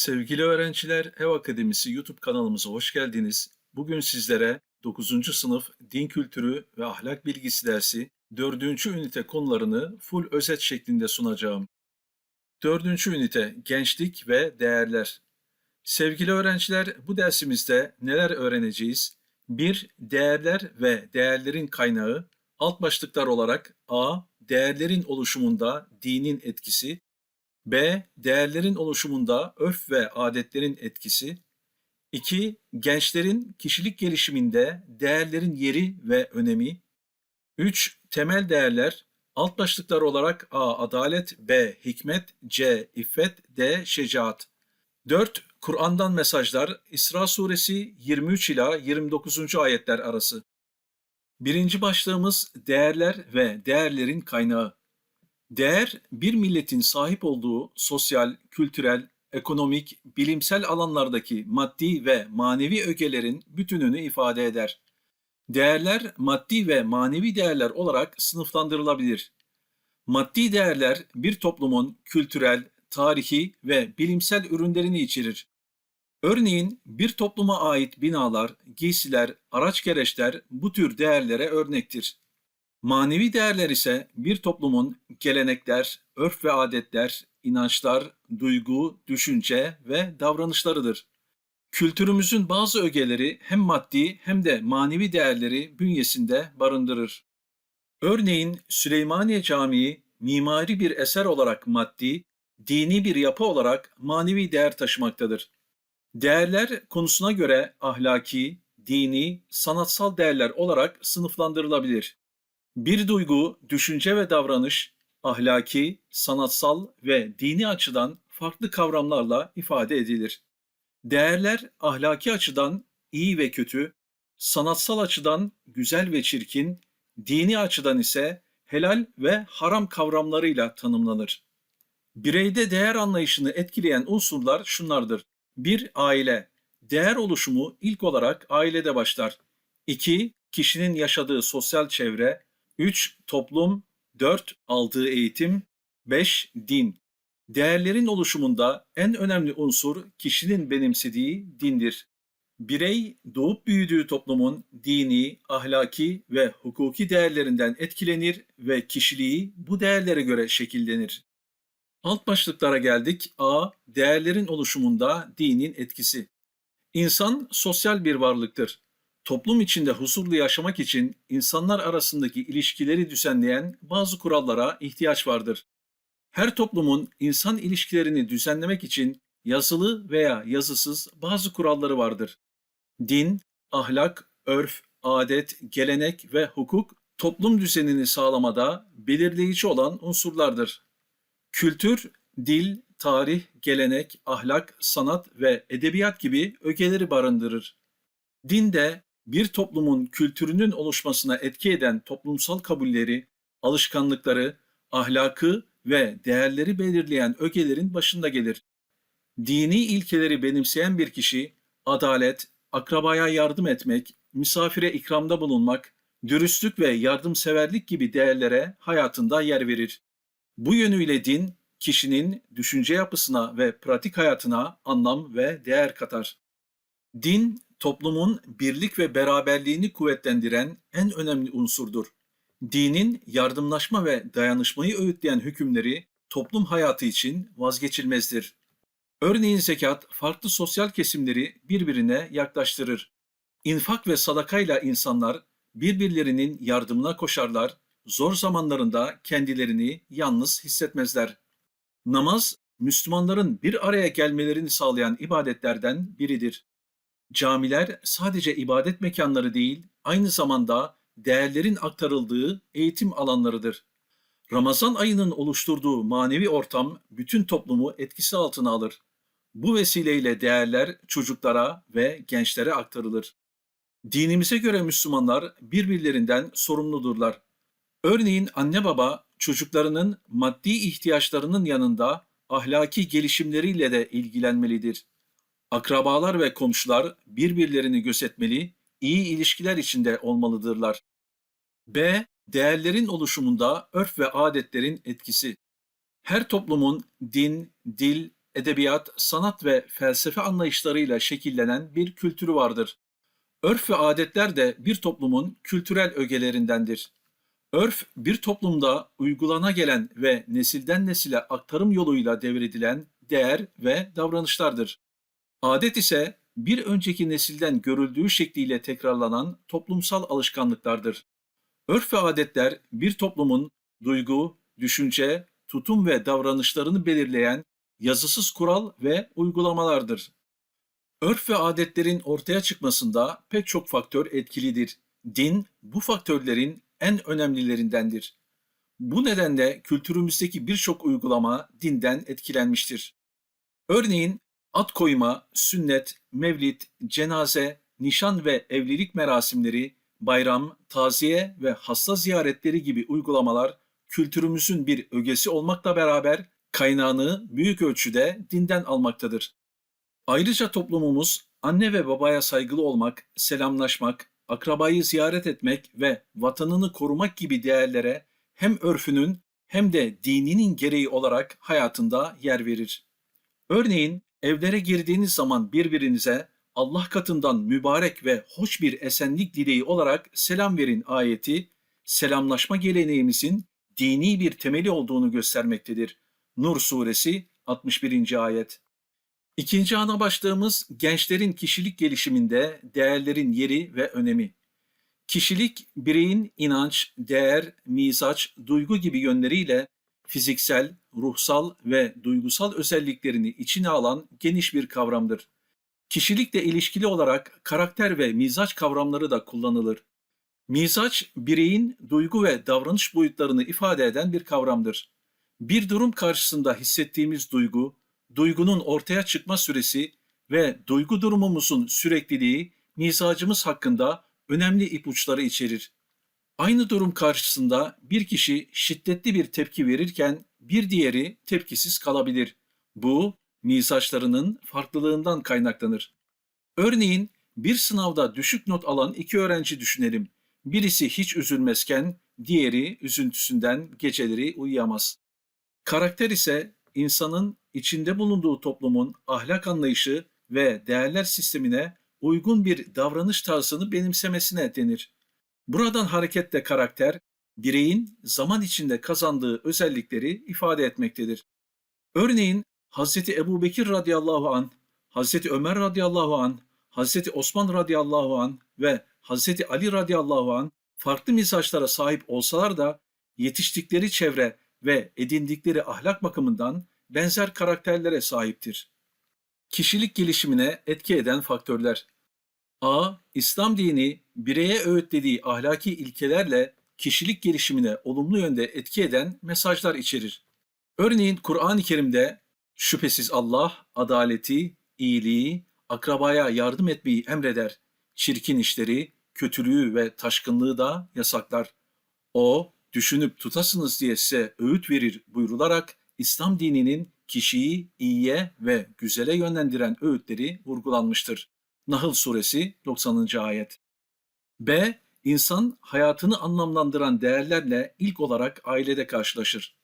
Sevgili öğrenciler, Ev Akademisi YouTube kanalımıza hoş geldiniz. Bugün sizlere 9. sınıf Din Kültürü ve Ahlak Bilgisi dersi 4. ünite konularını full özet şeklinde sunacağım. 4. ünite Gençlik ve Değerler. Sevgili öğrenciler, bu dersimizde neler öğreneceğiz? 1. Değerler ve değerlerin kaynağı. Alt başlıklar olarak A. Değerlerin oluşumunda dinin etkisi. B. Değerlerin oluşumunda örf ve adetlerin etkisi. 2. Gençlerin kişilik gelişiminde değerlerin yeri ve önemi. 3. Temel değerler. Alt başlıklar olarak A. Adalet, B. Hikmet, C. İffet, D. Şecaat. 4. Kur'an'dan mesajlar. İsra suresi 23 ila 29. ayetler arası. Birinci başlığımız değerler ve değerlerin kaynağı. Değer, bir milletin sahip olduğu sosyal, kültürel, ekonomik, bilimsel alanlardaki maddi ve manevi ögelerin bütününü ifade eder. Değerler, maddi ve manevi değerler olarak sınıflandırılabilir. Maddi değerler, bir toplumun kültürel, tarihi ve bilimsel ürünlerini içerir. Örneğin bir topluma ait binalar, giysiler, araç gereçler bu tür değerlere örnektir. Manevi değerler ise bir toplumun gelenekler, örf ve adetler, inançlar, duygu, düşünce ve davranışlarıdır. Kültürümüzün bazı ögeleri hem maddi hem de manevi değerleri bünyesinde barındırır. Örneğin Süleymaniye Camii mimari bir eser olarak maddi, dini bir yapı olarak manevi değer taşımaktadır. Değerler konusuna göre ahlaki, dini, sanatsal değerler olarak sınıflandırılabilir. Bir duygu, düşünce ve davranış ahlaki, sanatsal ve dini açıdan farklı kavramlarla ifade edilir. Değerler ahlaki açıdan iyi ve kötü, sanatsal açıdan güzel ve çirkin, dini açıdan ise helal ve haram kavramlarıyla tanımlanır. Bireyde değer anlayışını etkileyen unsurlar şunlardır. 1. Aile. Değer oluşumu ilk olarak ailede başlar. 2. Kişinin yaşadığı sosyal çevre. 3. Toplum. 4. Aldığı eğitim. 5. Din. Değerlerin oluşumunda en önemli unsur kişinin benimsediği dindir. Birey doğup büyüdüğü toplumun dini, ahlaki ve hukuki değerlerinden etkilenir ve kişiliği bu değerlere göre şekillenir. Alt başlıklara geldik. A. Değerlerin oluşumunda dinin etkisi. İnsan sosyal bir varlıktır. Toplum içinde huzurlu yaşamak için insanlar arasındaki ilişkileri düzenleyen bazı kurallara ihtiyaç vardır. Her toplumun insan ilişkilerini düzenlemek için yazılı veya yazısız bazı kuralları vardır. Din, ahlak, örf, adet, gelenek ve hukuk toplum düzenini sağlamada belirleyici olan unsurlardır. Kültür, dil, tarih, gelenek, ahlak, sanat ve edebiyat gibi ögeleri barındırır. Din de bir toplumun kültürünün oluşmasına etki eden toplumsal kabulleri, alışkanlıkları, ahlakı ve değerleri belirleyen ögelerin başında gelir. Dini ilkeleri benimseyen bir kişi, adalet, akrabaya yardım etmek, misafire ikramda bulunmak, dürüstlük ve yardımseverlik gibi değerlere hayatında yer verir. Bu yönüyle din, kişinin düşünce yapısına ve pratik hayatına anlam ve değer katar. Din, toplumun birlik ve beraberliğini kuvvetlendiren en önemli unsurdur. Dinin yardımlaşma ve dayanışmayı öğütleyen hükümleri toplum hayatı için vazgeçilmezdir. Örneğin zekat farklı sosyal kesimleri birbirine yaklaştırır. İnfak ve sadakayla insanlar birbirlerinin yardımına koşarlar, zor zamanlarında kendilerini yalnız hissetmezler. Namaz, Müslümanların bir araya gelmelerini sağlayan ibadetlerden biridir. Camiler sadece ibadet mekanları değil, aynı zamanda değerlerin aktarıldığı eğitim alanlarıdır. Ramazan ayının oluşturduğu manevi ortam bütün toplumu etkisi altına alır. Bu vesileyle değerler çocuklara ve gençlere aktarılır. Dinimize göre Müslümanlar birbirlerinden sorumludurlar. Örneğin anne baba çocuklarının maddi ihtiyaçlarının yanında ahlaki gelişimleriyle de ilgilenmelidir. Akrabalar ve komşular birbirlerini gözetmeli, iyi ilişkiler içinde olmalıdırlar. B. Değerlerin oluşumunda örf ve adetlerin etkisi. Her toplumun din, dil, edebiyat, sanat ve felsefe anlayışlarıyla şekillenen bir kültürü vardır. Örf ve adetler de bir toplumun kültürel ögelerindendir. Örf, bir toplumda uygulana gelen ve nesilden nesile aktarım yoluyla devredilen değer ve davranışlardır. Adet ise bir önceki nesilden görüldüğü şekliyle tekrarlanan toplumsal alışkanlıklardır. Örf ve adetler bir toplumun duygu, düşünce, tutum ve davranışlarını belirleyen yazısız kural ve uygulamalardır. Örf ve adetlerin ortaya çıkmasında pek çok faktör etkilidir. Din bu faktörlerin en önemlilerindendir. Bu nedenle kültürümüzdeki birçok uygulama dinden etkilenmiştir. Örneğin at koyma, sünnet, mevlid, cenaze, nişan ve evlilik merasimleri, bayram, taziye ve hasta ziyaretleri gibi uygulamalar kültürümüzün bir ögesi olmakla beraber kaynağını büyük ölçüde dinden almaktadır. Ayrıca toplumumuz anne ve babaya saygılı olmak, selamlaşmak, akrabayı ziyaret etmek ve vatanını korumak gibi değerlere hem örfünün hem de dininin gereği olarak hayatında yer verir. Örneğin evlere girdiğiniz zaman birbirinize Allah katından mübarek ve hoş bir esenlik dileği olarak selam verin ayeti, selamlaşma geleneğimizin dini bir temeli olduğunu göstermektedir. Nur suresi 61. ayet. İkinci ana başlığımız gençlerin kişilik gelişiminde değerlerin yeri ve önemi. Kişilik bireyin inanç, değer, mizaç, duygu gibi yönleriyle fiziksel, ruhsal ve duygusal özelliklerini içine alan geniş bir kavramdır. Kişilikle ilişkili olarak karakter ve mizaç kavramları da kullanılır. Mizaç, bireyin duygu ve davranış boyutlarını ifade eden bir kavramdır. Bir durum karşısında hissettiğimiz duygu, duygunun ortaya çıkma süresi ve duygu durumumuzun sürekliliği mizacımız hakkında önemli ipuçları içerir. Aynı durum karşısında bir kişi şiddetli bir tepki verirken bir diğeri tepkisiz kalabilir. Bu mizaçlarının farklılığından kaynaklanır. Örneğin bir sınavda düşük not alan iki öğrenci düşünelim. Birisi hiç üzülmezken diğeri üzüntüsünden geceleri uyuyamaz. Karakter ise insanın içinde bulunduğu toplumun ahlak anlayışı ve değerler sistemine uygun bir davranış tarzını benimsemesine denir. Buradan hareketle karakter, bireyin zaman içinde kazandığı özellikleri ifade etmektedir. Örneğin Hz. Ebu Bekir radıyallahu an, Hz. Ömer radıyallahu an, Hz. Osman radıyallahu an ve Hz. Ali radıyallahu an farklı mizaçlara sahip olsalar da yetiştikleri çevre ve edindikleri ahlak bakımından benzer karakterlere sahiptir. Kişilik gelişimine etki eden faktörler. A. İslam dini bireye öğütlediği ahlaki ilkelerle kişilik gelişimine olumlu yönde etki eden mesajlar içerir. Örneğin Kur'an-ı Kerim'de şüphesiz Allah adaleti, iyiliği, akrabaya yardım etmeyi emreder. Çirkin işleri, kötülüğü ve taşkınlığı da yasaklar. O, düşünüp tutasınız diye size öğüt verir buyrularak İslam dininin kişiyi iyiye ve güzele yönlendiren öğütleri vurgulanmıştır. Nahl suresi 90. ayet. B. İnsan hayatını anlamlandıran değerlerle ilk olarak ailede karşılaşır.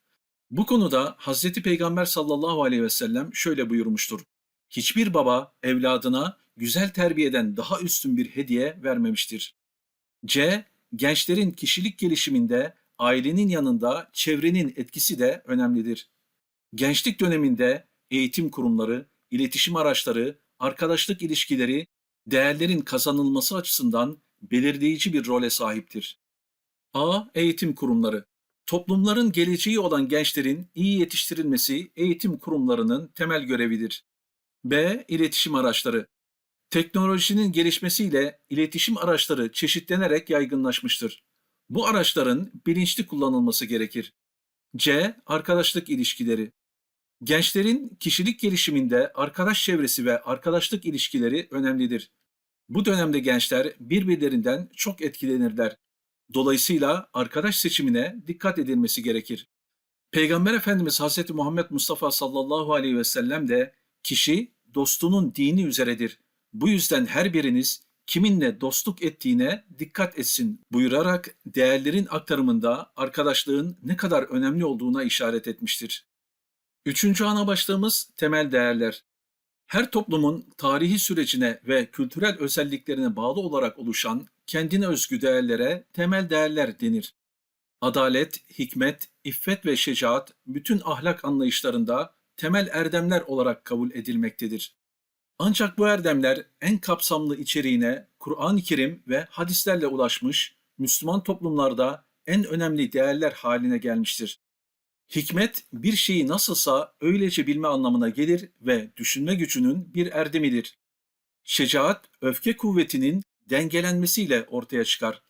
Bu konuda Hz. Peygamber sallallahu aleyhi ve sellem şöyle buyurmuştur. Hiçbir baba evladına güzel terbiyeden daha üstün bir hediye vermemiştir. C. Gençlerin kişilik gelişiminde ailenin yanında çevrenin etkisi de önemlidir. Gençlik döneminde eğitim kurumları, iletişim araçları, arkadaşlık ilişkileri değerlerin kazanılması açısından belirleyici bir role sahiptir. A. Eğitim kurumları. Toplumların geleceği olan gençlerin iyi yetiştirilmesi eğitim kurumlarının temel görevidir. B. İletişim araçları. Teknolojinin gelişmesiyle iletişim araçları çeşitlenerek yaygınlaşmıştır. Bu araçların bilinçli kullanılması gerekir. C. Arkadaşlık ilişkileri. Gençlerin kişilik gelişiminde arkadaş çevresi ve arkadaşlık ilişkileri önemlidir. Bu dönemde gençler birbirlerinden çok etkilenirler. Dolayısıyla arkadaş seçimine dikkat edilmesi gerekir. Peygamber Efendimiz Hz. Muhammed Mustafa sallallahu aleyhi ve sellem de kişi dostunun dini üzeredir. Bu yüzden her biriniz kiminle dostluk ettiğine dikkat etsin buyurarak değerlerin aktarımında arkadaşlığın ne kadar önemli olduğuna işaret etmiştir. Üçüncü ana başlığımız temel değerler. Her toplumun tarihi sürecine ve kültürel özelliklerine bağlı olarak oluşan kendine özgü değerlere temel değerler denir. Adalet, hikmet, iffet ve şecaat bütün ahlak anlayışlarında temel erdemler olarak kabul edilmektedir. Ancak bu erdemler en kapsamlı içeriğine Kur'an-ı Kerim ve hadislerle ulaşmış, Müslüman toplumlarda en önemli değerler haline gelmiştir. Hikmet bir şeyi nasılsa öylece bilme anlamına gelir ve düşünme gücünün bir erdemidir. Şecaat, öfke kuvvetinin dengelenmesiyle ortaya çıkar.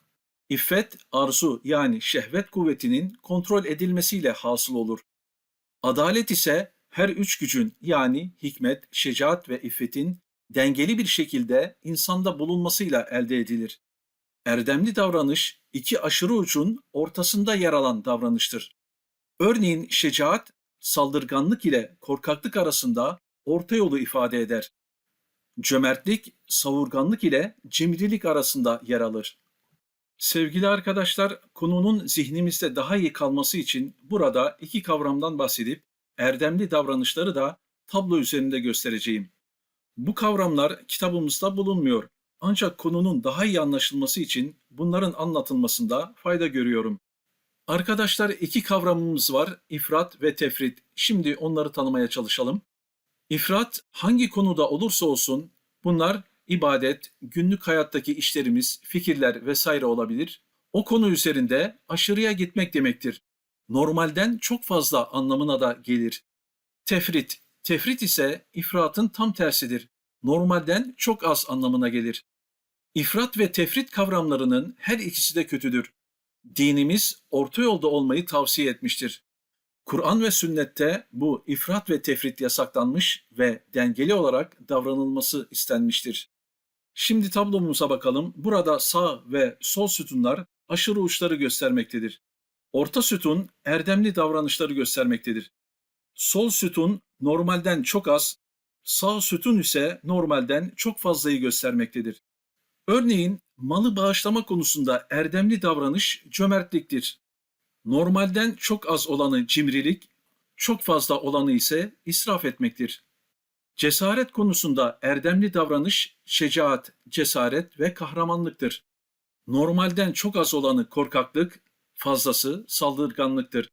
İffet, arzu yani şehvet kuvvetinin kontrol edilmesiyle hasıl olur. Adalet ise her üç gücün yani hikmet, şecaat ve iffetin dengeli bir şekilde insanda bulunmasıyla elde edilir. Erdemli davranış iki aşırı ucun ortasında yer alan davranıştır. Örneğin şecaat, saldırganlık ile korkaklık arasında orta yolu ifade eder. Cömertlik, savurganlık ile cimrilik arasında yer alır. Sevgili arkadaşlar, konunun zihnimizde daha iyi kalması için burada iki kavramdan bahsedip erdemli davranışları da tablo üzerinde göstereceğim. Bu kavramlar kitabımızda bulunmuyor. Ancak konunun daha iyi anlaşılması için bunların anlatılmasında fayda görüyorum. Arkadaşlar iki kavramımız var, ifrat ve tefrit. Şimdi onları tanımaya çalışalım. İfrat hangi konuda olursa olsun bunlar ibadet, günlük hayattaki işlerimiz, fikirler vesaire olabilir. O konu üzerinde aşırıya gitmek demektir. Normalden çok fazla anlamına da gelir. Tefrit, tefrit ise ifratın tam tersidir. Normalden çok az anlamına gelir. İfrat ve tefrit kavramlarının her ikisi de kötüdür. Dinimiz orta yolda olmayı tavsiye etmiştir. Kur'an ve sünnette bu ifrat ve tefrit yasaklanmış ve dengeli olarak davranılması istenmiştir. Şimdi tablomuza bakalım. Burada sağ ve sol sütunlar aşırı uçları göstermektedir. Orta sütun erdemli davranışları göstermektedir. Sol sütun normalden çok az, sağ sütun ise normalden çok fazlayı göstermektedir. Örneğin malı bağışlama konusunda erdemli davranış cömertliktir. Normalden çok az olanı cimrilik, çok fazla olanı ise israf etmektir. Cesaret konusunda erdemli davranış şecaat, cesaret ve kahramanlıktır. Normalden çok az olanı korkaklık, fazlası saldırganlıktır.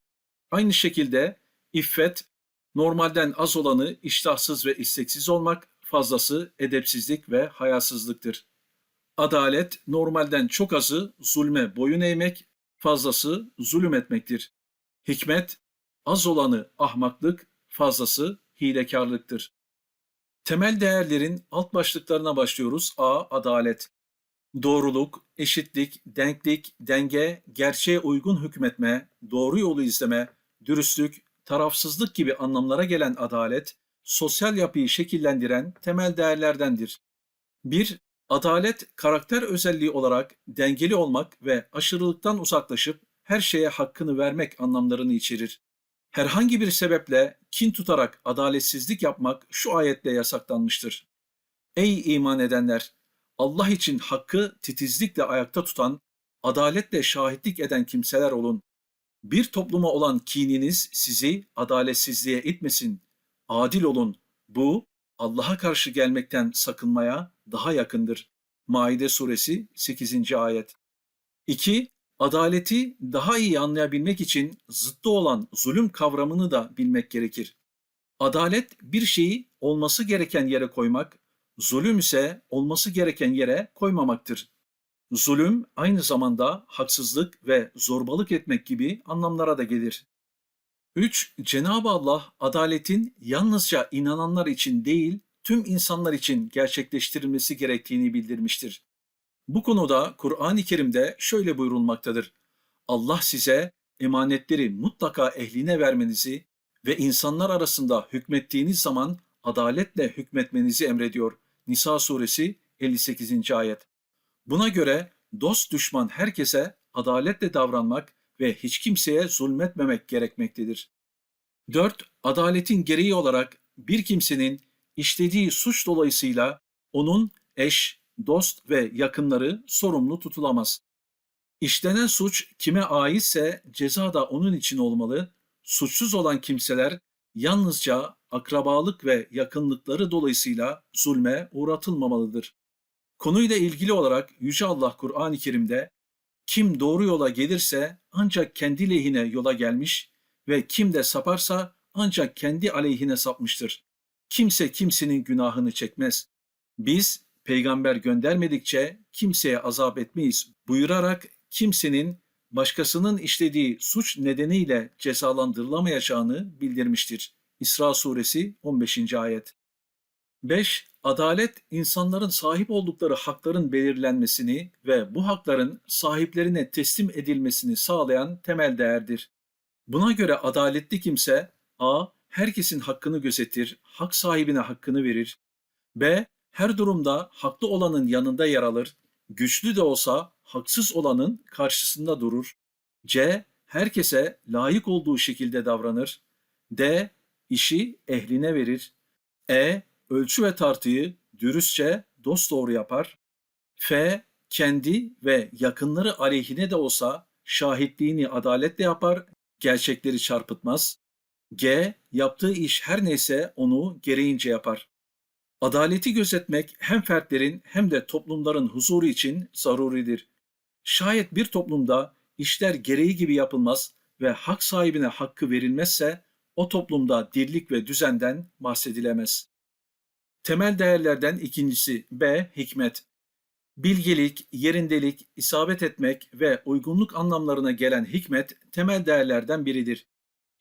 Aynı şekilde iffet, normalden az olanı iştahsız ve isteksiz olmak, fazlası edepsizlik ve hayasızlıktır. Adalet, normalden çok azı zulme boyun eğmek, fazlası zulüm etmektir. Hikmet, az olanı ahmaklık, fazlası hilekarlıktır. Temel değerlerin alt başlıklarına başlıyoruz. A. Adalet. Doğruluk, eşitlik, denklik, denge, gerçeğe uygun hükmetme, doğru yolu izleme, dürüstlük, tarafsızlık gibi anlamlara gelen adalet, sosyal yapıyı şekillendiren temel değerlerdendir. 1. Adalet, karakter özelliği olarak dengeli olmak ve aşırılıktan uzaklaşıp her şeye hakkını vermek anlamlarını içerir. Herhangi bir sebeple kin tutarak adaletsizlik yapmak şu ayetle yasaklanmıştır. Ey iman edenler! Allah için hakkı titizlikle ayakta tutan, adaletle şahitlik eden kimseler olun. Bir topluma olan kininiz sizi adaletsizliğe itmesin. Adil olun. Bu Allah'a karşı gelmekten sakınmaya daha yakındır. Maide suresi 8. ayet. 2. Adaleti daha iyi anlayabilmek için zıttı olan zulüm kavramını da bilmek gerekir. Adalet bir şeyi olması gereken yere koymak, zulüm ise olması gereken yere koymamaktır. Zulüm aynı zamanda haksızlık ve zorbalık etmek gibi anlamlara da gelir. 3. Cenab-ı Allah adaletin yalnızca inananlar için değil, tüm insanlar için gerçekleştirilmesi gerektiğini bildirmiştir. Bu konuda Kur'an-ı Kerim'de şöyle buyurulmaktadır. Allah size emanetleri mutlaka ehline vermenizi ve insanlar arasında hükmettiğiniz zaman adaletle hükmetmenizi emrediyor. Nisa suresi 58. ayet. Buna göre dost düşman herkese adaletle davranmak ve hiç kimseye zulmetmemek gerekmektedir. 4. Adaletin gereği olarak bir kimsenin işlediği suç dolayısıyla onun eş, dost ve yakınları sorumlu tutulamaz. İşlenen suç kime aitse ceza da onun için olmalı, suçsuz olan kimseler yalnızca akrabalık ve yakınlıkları dolayısıyla zulme uğratılmamalıdır. Konuyla ilgili olarak Yüce Allah Kur'an-ı Kerim'de kim doğru yola gelirse ancak kendi lehine yola gelmiş ve kim de saparsa ancak kendi aleyhine sapmıştır. Kimse kimsenin günahını çekmez. Biz peygamber göndermedikçe kimseye azap etmeyiz buyurarak kimsenin başkasının işlediği suç nedeniyle cezalandırılamayacağını bildirmiştir. İsra suresi 15. ayet. 5. Adalet, insanların sahip oldukları hakların belirlenmesini ve bu hakların sahiplerine teslim edilmesini sağlayan temel değerdir. Buna göre adaletli kimse a. Herkesin hakkını gözetir, hak sahibine hakkını verir. b. Her durumda haklı olanın yanında yer alır, güçlü de olsa haksız olanın karşısında durur. c. Herkese layık olduğu şekilde davranır. d. işi ehline verir. e ölçü ve tartıyı dürüstçe dosdoğru yapar. F. Kendi ve yakınları aleyhine de olsa şahitliğini adaletle yapar, gerçekleri çarpıtmaz. G. Yaptığı iş her neyse onu gereğince yapar. Adaleti gözetmek hem fertlerin hem de toplumların huzuru için zaruridir. Şayet bir toplumda işler gereği gibi yapılmaz ve hak sahibine hakkı verilmezse o toplumda dirlik ve düzenden bahsedilemez. Temel değerlerden ikincisi B. Hikmet. Bilgelik, yerindelik, isabet etmek ve uygunluk anlamlarına gelen hikmet temel değerlerden biridir.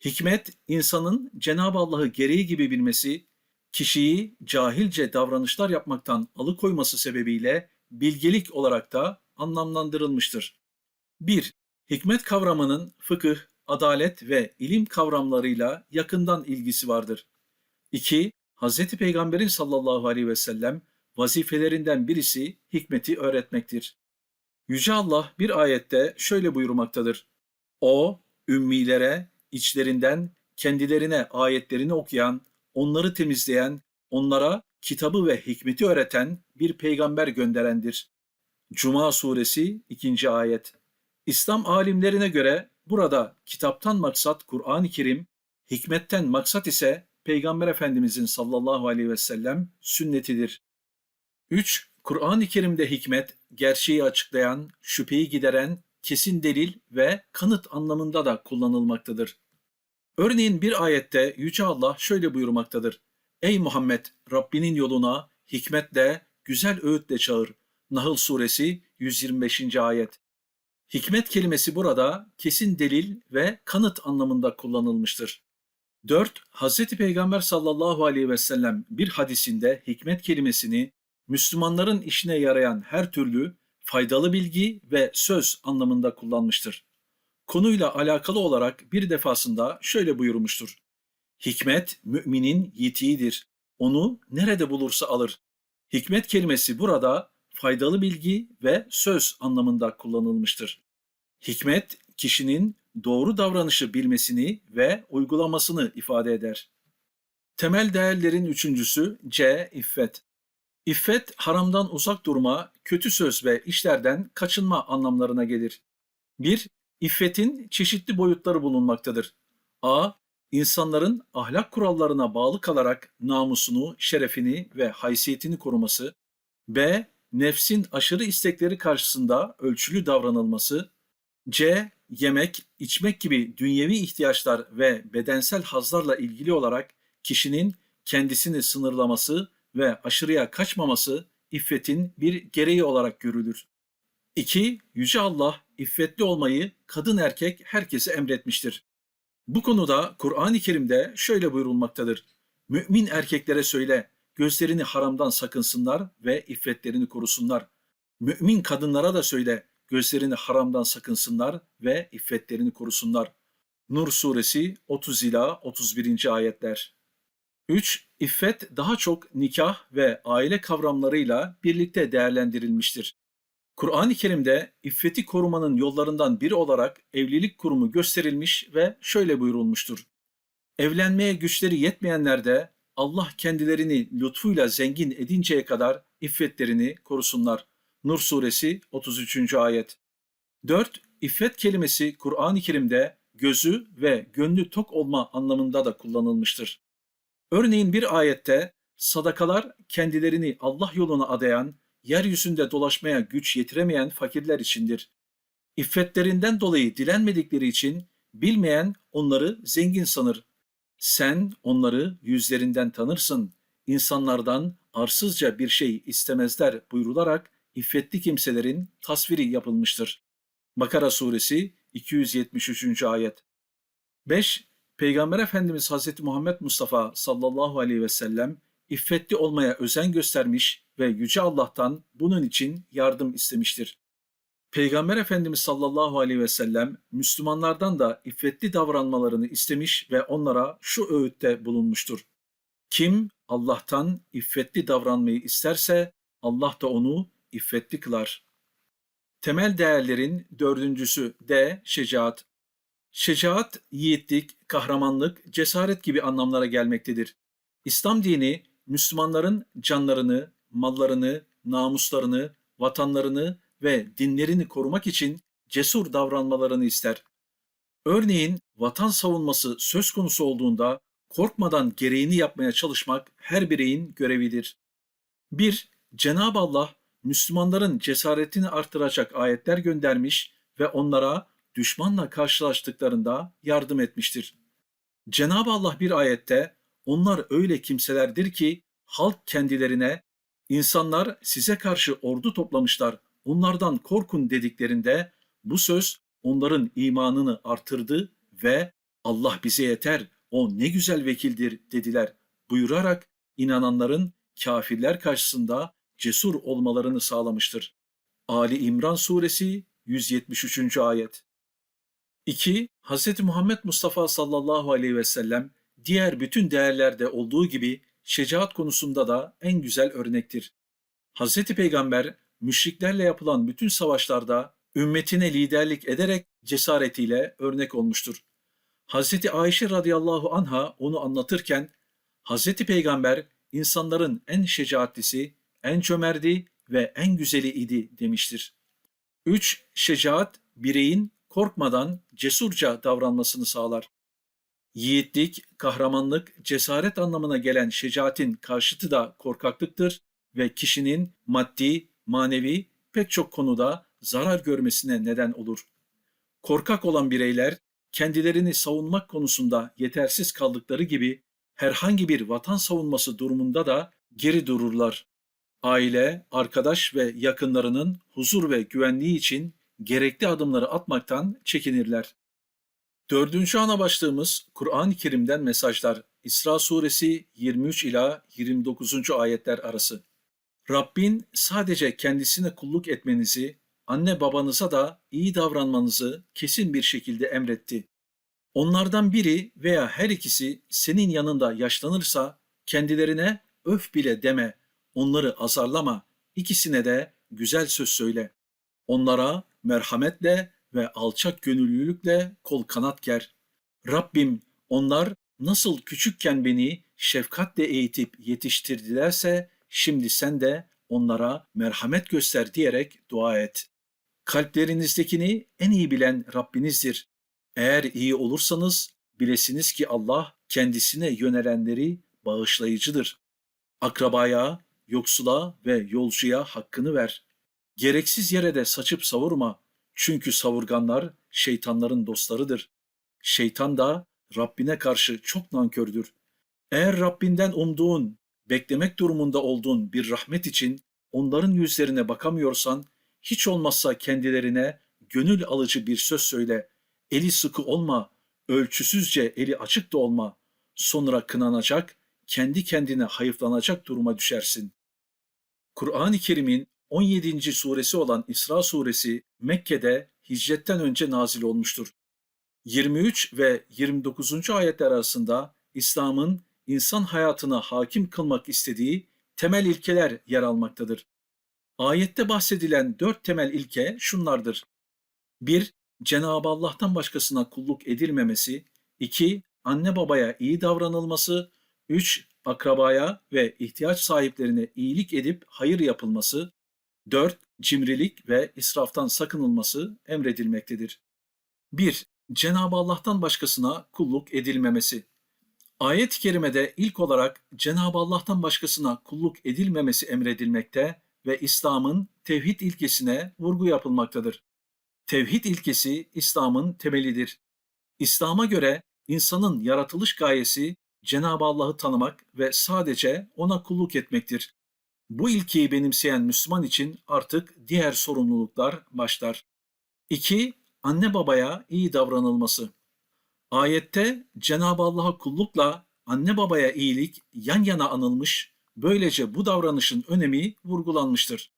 Hikmet, insanın Cenab-ı Allah'ı gereği gibi bilmesi, kişiyi cahilce davranışlar yapmaktan alıkoyması sebebiyle bilgelik olarak da anlamlandırılmıştır. 1. Hikmet kavramının fıkıh, adalet ve ilim kavramlarıyla yakından ilgisi vardır. 2. Hz. Peygamberin sallallahu aleyhi ve sellem vazifelerinden birisi hikmeti öğretmektir. Yüce Allah bir ayette şöyle buyurmaktadır. O, ümmilere, içlerinden kendilerine ayetlerini okuyan, onları temizleyen, onlara kitabı ve hikmeti öğreten bir peygamber gönderendir. Cuma suresi 2. ayet. İslam alimlerine göre burada kitaptan maksat Kur'an-ı Kerim, hikmetten maksat ise Peygamber Efendimizin sallallahu aleyhi ve sellem sünnetidir. 3. Kur'an-ı Kerim'de hikmet, gerçeği açıklayan, şüpheyi gideren, kesin delil ve kanıt anlamında da kullanılmaktadır. Örneğin bir ayette Yüce Allah şöyle buyurmaktadır. Ey Muhammed! Rabbinin yoluna hikmetle, güzel öğütle çağır. Nahl suresi 125. ayet. Hikmet kelimesi burada kesin delil ve kanıt anlamında kullanılmıştır. 4. Hz. Peygamber sallallahu aleyhi ve sellem bir hadisinde hikmet kelimesini Müslümanların işine yarayan her türlü faydalı bilgi ve söz anlamında kullanmıştır. Konuyla alakalı olarak bir defasında şöyle buyurmuştur. Hikmet müminin yitiğidir. Onu nerede bulursa alır. Hikmet kelimesi burada faydalı bilgi ve söz anlamında kullanılmıştır. Hikmet kişinin doğru davranışı bilmesini ve uygulamasını ifade eder. Temel değerlerin üçüncüsü C. İffet. İffet, haramdan uzak durma, kötü söz ve işlerden kaçınma anlamlarına gelir. 1. İffetin çeşitli boyutları bulunmaktadır. A. İnsanların ahlak kurallarına bağlı kalarak namusunu, şerefini ve haysiyetini koruması. B. Nefsin aşırı istekleri karşısında ölçülü davranılması. C. Yemek, içmek gibi dünyevi ihtiyaçlar ve bedensel hazlarla ilgili olarak kişinin kendisini sınırlaması ve aşırıya kaçmaması iffetin bir gereği olarak görülür. 2. Yüce Allah iffetli olmayı kadın erkek herkese emretmiştir. Bu konuda Kur'an-ı Kerim'de şöyle buyurulmaktadır. Mümin erkeklere söyle, gözlerini haramdan sakınsınlar ve iffetlerini korusunlar. Mümin kadınlara da söyle, gözlerini haramdan sakınsınlar ve iffetlerini korusunlar. Nur suresi 30 ila 31. ayetler. 3. İffet daha çok nikah ve aile kavramlarıyla birlikte değerlendirilmiştir. Kur'an-ı Kerim'de iffeti korumanın yollarından biri olarak evlilik kurumu gösterilmiş ve şöyle buyurulmuştur. Evlenmeye güçleri yetmeyenler de Allah kendilerini lütfuyla zengin edinceye kadar iffetlerini korusunlar. Nur suresi 33. ayet. 4. İffet kelimesi Kur'an-ı Kerim'de gözü ve gönlü tok olma anlamında da kullanılmıştır. Örneğin bir ayette sadakalar kendilerini Allah yoluna adayan, yeryüzünde dolaşmaya güç yetiremeyen fakirler içindir. İffetlerinden dolayı dilenmedikleri için bilmeyen onları zengin sanır. Sen onları yüzlerinden tanırsın. İnsanlardan arsızca bir şey istemezler buyrularak iffetli kimselerin tasviri yapılmıştır. Bakara suresi 273. ayet. 5. Peygamber Efendimiz Hz. Muhammed Mustafa sallallahu aleyhi ve sellem iffetli olmaya özen göstermiş ve Yüce Allah'tan bunun için yardım istemiştir. Peygamber Efendimiz sallallahu aleyhi ve sellem Müslümanlardan da iffetli davranmalarını istemiş ve onlara şu öğütte bulunmuştur. Kim Allah'tan iffetli davranmayı isterse Allah da onu iffetli kılar. Temel değerlerin dördüncüsü D. Şecaat. Şecaat, yiğitlik, kahramanlık, cesaret gibi anlamlara gelmektedir. İslam dini Müslümanların canlarını, mallarını, namuslarını, vatanlarını ve dinlerini korumak için cesur davranmalarını ister. Örneğin vatan savunması söz konusu olduğunda korkmadan gereğini yapmaya çalışmak her bireyin görevidir. 1. Cenab-ı Allah Müslümanların cesaretini artıracak ayetler göndermiş ve onlara düşmanla karşılaştıklarında yardım etmiştir. Cenab-ı Allah bir ayette onlar öyle kimselerdir ki halk kendilerine insanlar size karşı ordu toplamışlar onlardan korkun dediklerinde bu söz onların imanını artırdı ve Allah bize yeter o ne güzel vekildir dediler buyurarak inananların kafirler karşısında cesur olmalarını sağlamıştır. Ali İmran Suresi 173. ayet. 2. Hz. Muhammed Mustafa sallallahu aleyhi ve sellem diğer bütün değerlerde olduğu gibi şecaat konusunda da en güzel örnektir. Hz. Peygamber müşriklerle yapılan bütün savaşlarda ümmetine liderlik ederek cesaretiyle örnek olmuştur. Hz. Ayşe radıyallahu anha onu anlatırken Hz. Peygamber insanların en şecaatlisi, en cömerdi ve en güzeli idi demiştir. 3. Şecaat bireyin korkmadan cesurca davranmasını sağlar. Yiğitlik, kahramanlık, cesaret anlamına gelen şecaatin karşıtı da korkaklıktır ve kişinin maddi, manevi pek çok konuda zarar görmesine neden olur. Korkak olan bireyler kendilerini savunmak konusunda yetersiz kaldıkları gibi herhangi bir vatan savunması durumunda da geri dururlar. Aile, arkadaş ve yakınlarının huzur ve güvenliği için gerekli adımları atmaktan çekinirler. Dördüncü ana başlığımız Kur'an-ı Kerim'den mesajlar. İsra suresi 23 ila 29. ayetler arası. Rabbin sadece kendisine kulluk etmenizi, anne babanıza da iyi davranmanızı kesin bir şekilde emretti. Onlardan biri veya her ikisi senin yanında yaşlanırsa kendilerine öf bile deme, onları azarlama, ikisine de güzel söz söyle. Onlara merhametle ve alçak gönüllülükle kol kanat ger. Rabbim onlar nasıl küçükken beni şefkatle eğitip yetiştirdilerse şimdi sen de onlara merhamet göster diyerek dua et. Kalplerinizdekini en iyi bilen Rabbinizdir. Eğer iyi olursanız bilesiniz ki Allah kendisine yönelenleri bağışlayıcıdır. Akrabaya, yoksula ve yolcuya hakkını ver. Gereksiz yere de saçıp savurma. Çünkü savurganlar şeytanların dostlarıdır. Şeytan da Rabbine karşı çok nankördür. Eğer Rabbinden umduğun, beklemek durumunda olduğun bir rahmet için onların yüzlerine bakamıyorsan, hiç olmazsa kendilerine gönül alıcı bir söz söyle. Eli sıkı olma, ölçüsüzce eli açık da olma. Sonra kınanacak, kendi kendine hayıflanacak duruma düşersin. Kur'an-ı Kerim'in 17. suresi olan İsra suresi Mekke'de hicretten önce nazil olmuştur. 23 ve 29. ayetler arasında İslam'ın insan hayatına hakim kılmak istediği temel ilkeler yer almaktadır. Ayette bahsedilen dört temel ilke şunlardır. 1. Cenab-ı Allah'tan başkasına kulluk edilmemesi. 2. Anne babaya iyi davranılması. 3. Akrabaya ve ihtiyaç sahiplerine iyilik edip hayır yapılması. 4. Cimrilik ve israftan sakınılması emredilmektedir. 1. Cenab-ı Allah'tan başkasına kulluk edilmemesi. Ayet-i kerimede ilk olarak Cenab-ı Allah'tan başkasına kulluk edilmemesi emredilmekte ve İslam'ın tevhid ilkesine vurgu yapılmaktadır. Tevhid ilkesi İslam'ın temelidir. İslam'a göre insanın yaratılış gayesi Cenab-ı Allah'ı tanımak ve sadece ona kulluk etmektir. Bu ilkeyi benimseyen Müslüman için artık diğer sorumluluklar başlar. 2. Anne babaya iyi davranılması. Ayette Cenab-ı Allah'a kullukla anne babaya iyilik yan yana anılmış, böylece bu davranışın önemi vurgulanmıştır.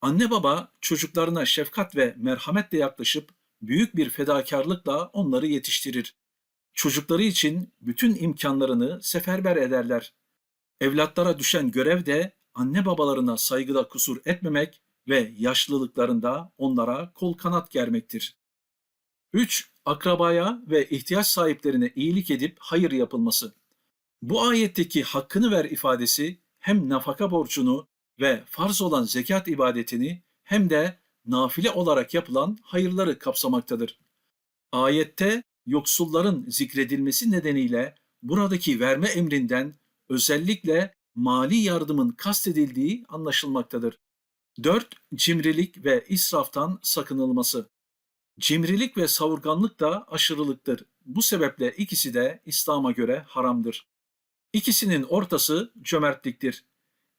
Anne baba çocuklarına şefkat ve merhametle yaklaşıp büyük bir fedakarlıkla onları yetiştirir. Çocukları için bütün imkanlarını seferber ederler. Evlatlara düşen görev de anne babalarına saygıda kusur etmemek ve yaşlılıklarında onlara kol kanat germektir. 3. Akrabaya ve ihtiyaç sahiplerine iyilik edip hayır yapılması. Bu ayetteki hakkını ver ifadesi hem nafaka borcunu ve farz olan zekat ibadetini hem de nafile olarak yapılan hayırları kapsamaktadır. Ayette yoksulların zikredilmesi nedeniyle buradaki verme emrinden özellikle mali yardımın kastedildiği anlaşılmaktadır. 4. Cimrilik ve israftan sakınılması. Cimrilik ve savurganlık da aşırılıktır. Bu sebeple ikisi de İslam'a göre haramdır. İkisinin ortası cömertliktir.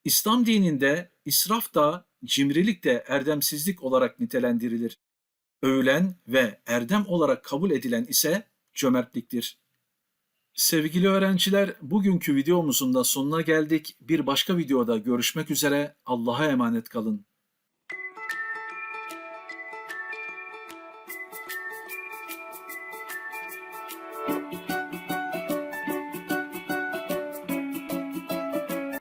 İslam dininde israf da cimrilik de erdemsizlik olarak nitelendirilir. Övülen ve erdem olarak kabul edilen ise cömertliktir. Sevgili öğrenciler, bugünkü videomuzun da sonuna geldik. Bir başka videoda görüşmek üzere. Allah'a emanet kalın.